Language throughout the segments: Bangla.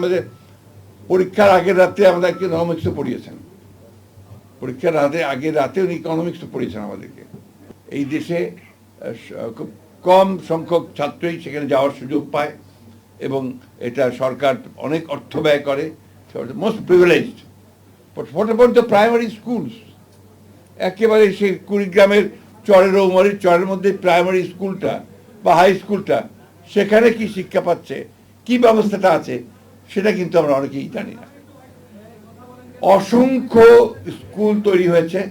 আমাদের পরীক্ষার আগের রাতে আমাদেরকে ইকোনমিক্সও পড়িয়েছেন। পরীক্ষার রাতে, আগের রাতে উনি ইকোনমিক্স পড়িয়েছেন আমাদেরকে। এই দেশে খুব কম সংখ্যক ছাত্রই সেখানে যাওয়ার সুযোগ পায় এবং এটা সরকার অনেক অর্থ ব্যয় করে। Most privileged the primary schools একেবারে সেই কুড়িগ্রামের চরের উমারির চরের মধ্যে প্রাইমারি স্কুলটা বা হাই স্কুলটা সেখানে কি শিক্ষা পাচ্ছে? কি ব্যবস্থাটা আছে? সেটা কিন্তু আমরা অনেকেই জানি না। অসংখ্য স্কুল তৈরি হয়েছে,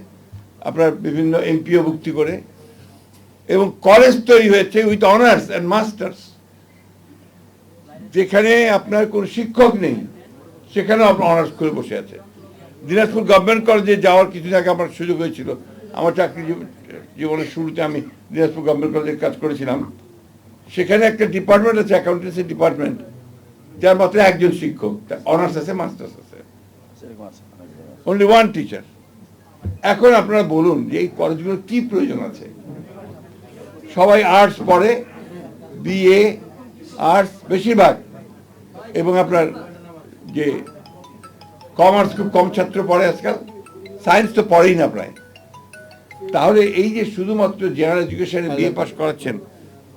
আপনার বিভিন্ন এমপিও ভুক্তি করে, এবং কলেজ তৈরি হয়েছে উইথ অনার্স অ্যান্ড মাস্টার্স যেখানে আপনার কোনো শিক্ষক নেই, সেখানেও আপনার অনার্স করে বসে আছে। দিনাজপুর গভর্নমেন্ট কলেজে যাওয়ার কিছুদিন আগে আমার সুযোগ হয়েছিল, আমার চাকরি জীব- জীবনের শুরুতে আমি দিনাজপুর গভর্নমেন্ট কলেজে কাজ করেছিলাম। সেখানে একটা ডিপার্টমেন্ট আছে অ্যাকাউন্টেন্সি ডিপার্টমেন্ট যার মাত্র একজন শিক্ষক অনার্স আছে মাস্টার্স আছে। অনলি ওয়ান টিচার এখন আপনারা বলুন যে এই কলেজগুলোর কি প্রয়োজন আছে? সবাই আর্টস পড়ে বিএ আর্টস বেশিরভাগ। এবং আপনার যে কমার্স খুব কম ছাত্র পড়ে আজকাল সায়েন্স তো পড়েই না প্রায়। তাহলে এই যে শুধুমাত্র জেনারেল এডুকেশনে বিএ পাস করাচ্ছেন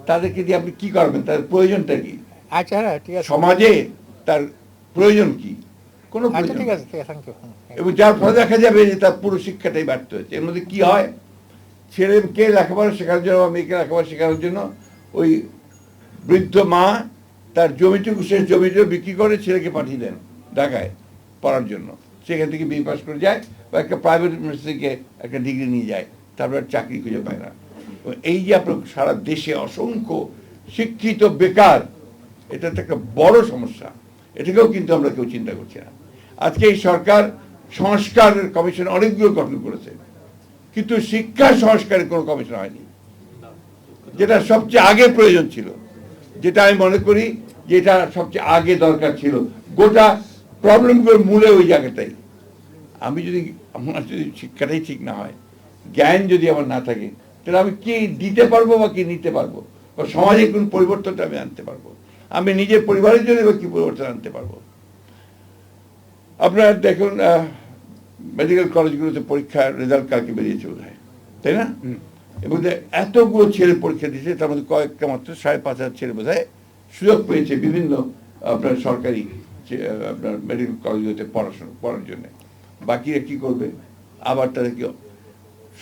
তাদেরকে দিয়ে আপনি কি করবেন? তাদের প্রয়োজনটা কি? আচ্ছা হ্যাঁ ঠিক আছে। সমাজে তার প্রয়োজন কি? কোনো আচ্ছা ঠিক আছে ঠিক আছে থ্যাংক ইউ এবং যার ফলে দেখা যাবে যে তার পুরো শিক্ষাটাই ব্যর্থ হয়েছে। এর মধ্যে কি হয়? ছেলেকে লেখাপড়া শেখানোর জন্য বা মেয়েকে লেখাপড়া শেখানোর জন্য ওই বৃদ্ধ মা তার জমিটুকু শেষ জমিটুকু বিক্রি করে ছেলেকে পাঠিয়ে দেন ঢাকায় পড়ার জন্য। সেখান থেকে বি পাস করে যায় বা একটা প্রাইভেট ইউনিভার্সিটি থেকে একটা ডিগ্রি নিয়ে যায়। তারপর চাকরি খুঁজে পায় না। এই যে আপনার সারা দেশে অসংখ্য শিক্ষিত বেকার এটা একটা বড় সমস্যা। এটাকেও কিন্তু আমরা কেউ চিন্তা করছি না। আজকে এই সরকার সংস্কার কমিশন অনেকগুলো গঠন করেছে। কিন্তু শিক্ষা সংস্কারের কোনো কমিশন হয়নি। যেটা সবচেয়ে আগে প্রয়োজন ছিল। যেটা আমি মনে করি যেটা সবচেয়ে আগে দরকার ছিল। গোটা প্রবলেমগুলোর মূলে ওই জায়গাটাই। আমি যদি আমার যদি শিক্ষাটাই ঠিক না হয়, জ্ঞান যদি আমার না থাকে, তাহলে আমি কি দিতে পারব বা কি নিতে পারব? বা সমাজে কোন পরিবর্তনটা আমি আনতে পারব? আমি নিজের পরিবারের জন্য কি পরিবর্তন আনতে পারব? আপনারা দেখুন মেডিকেল কলেজগুলোতে পরীক্ষার রেজাল্ট কালকে বেরিয়েছে বোধ হয় তাই না? এবং এতগুলো ছেলে পরীক্ষা দিয়েছে তার মধ্যে কয়েকটা মাত্র সাড়ে পাঁচ হাজার ছেলে বোধহয় সুযোগ পেয়েছে বিভিন্ন আপনার সরকারি আপনার মেডিকেল কলেজগুলোতে পড়াশোনা পড়ার জন্য। বাকিরা কি করবে? আবার তাদেরকে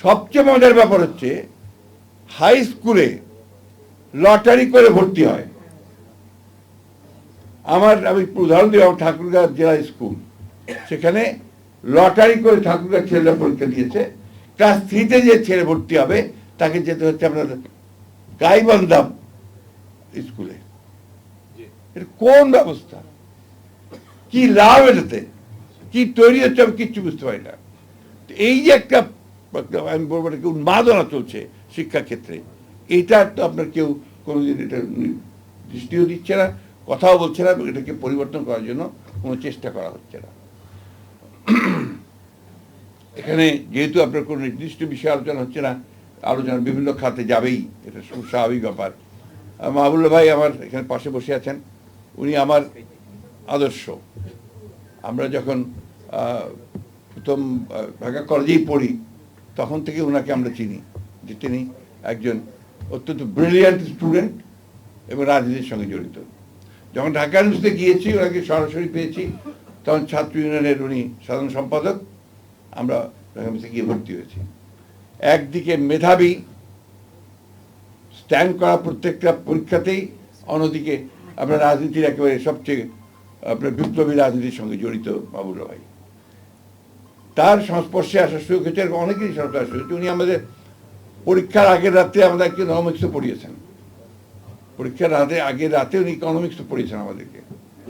সবচেয়ে মজার ব্যাপার হচ্ছে হাই স্কুলে লটারি করে ভর্তি হয়। আমার আমি উদাহরণ দিই আমার ঠাকুরগাঁ জেলা স্কুল। সেখানে লটারি করে ঠাকুরগাঁ ছেলেরা পরীক্ষা দিয়েছে ক্লাস থ্রিতে যে ছেলে ভর্তি হবে তাকে যেতে হচ্ছে আপনার গাইবান্ধা স্কুলে। এটা কোন ব্যবস্থা? কি লাভ এটাতে? কি তৈরি হচ্ছে আমি কিচ্ছু বুঝতে পারি না। এই যে একটা আমি বলব এটাকে উন্মাদনা চলছে শিক্ষাক্ষেত্রে এটা তো আপনার কেউ কোনোদিন এটা দৃষ্টিও দিচ্ছে না। কথাও বলছে না এটাকে পরিবর্তন করার জন্য কোনো চেষ্টা করা হচ্ছে না। এখানে যেহেতু আপনার কোনো নির্দিষ্ট বিষয়ে আলোচনা হচ্ছে না আলোচনা বিভিন্ন খাতে যাবেই এটা স্বাভাবিক ব্যাপার। আহ, মাহবুল্লাহ ভাই আমার এখানে পাশে বসে আছেন উনি আমার আদর্শ। আমরা যখন প্রথম ঢাকা কলেজেই পড়ি তখন থেকে ওনাকে আমরা চিনি যে তিনি একজন অত্যন্ত ব্রিলিয়ান্ট স্টুডেন্ট এবং রাজনীতির সঙ্গে জড়িত। যখন ঢাকা ইউনিভার্সিটিতে গিয়েছি, ওনাকে সরাসরি পেয়েছি। তখন ছাত্র ইউনিয়নের উনি সাধারণ সম্পাদক। আমরা ঢাকা গিয়ে ভর্তি হয়েছি। একদিকে মেধাবী স্ট্যান্ড করা প্রত্যেকটা পরীক্ষাতেই, অন্যদিকে আপনার রাজনীতির একেবারে সবচেয়ে, আপনার বিপ্লবী রাজনীতির সঙ্গে জড়িত বাবুরা ভাই তার সংস্পর্শে আসার সুযোগ হয়েছে অনেকেরই সংস্পর্শে হয়েছে। উনি আমাদের পরীক্ষার আগের রাতে আমাদেরকে ইকোনমিক্সও পড়িয়েছেন। পরীক্ষার রাতে আগের রাতে উনি ইকোনমিক্স পড়িয়েছেন আমাদেরকে।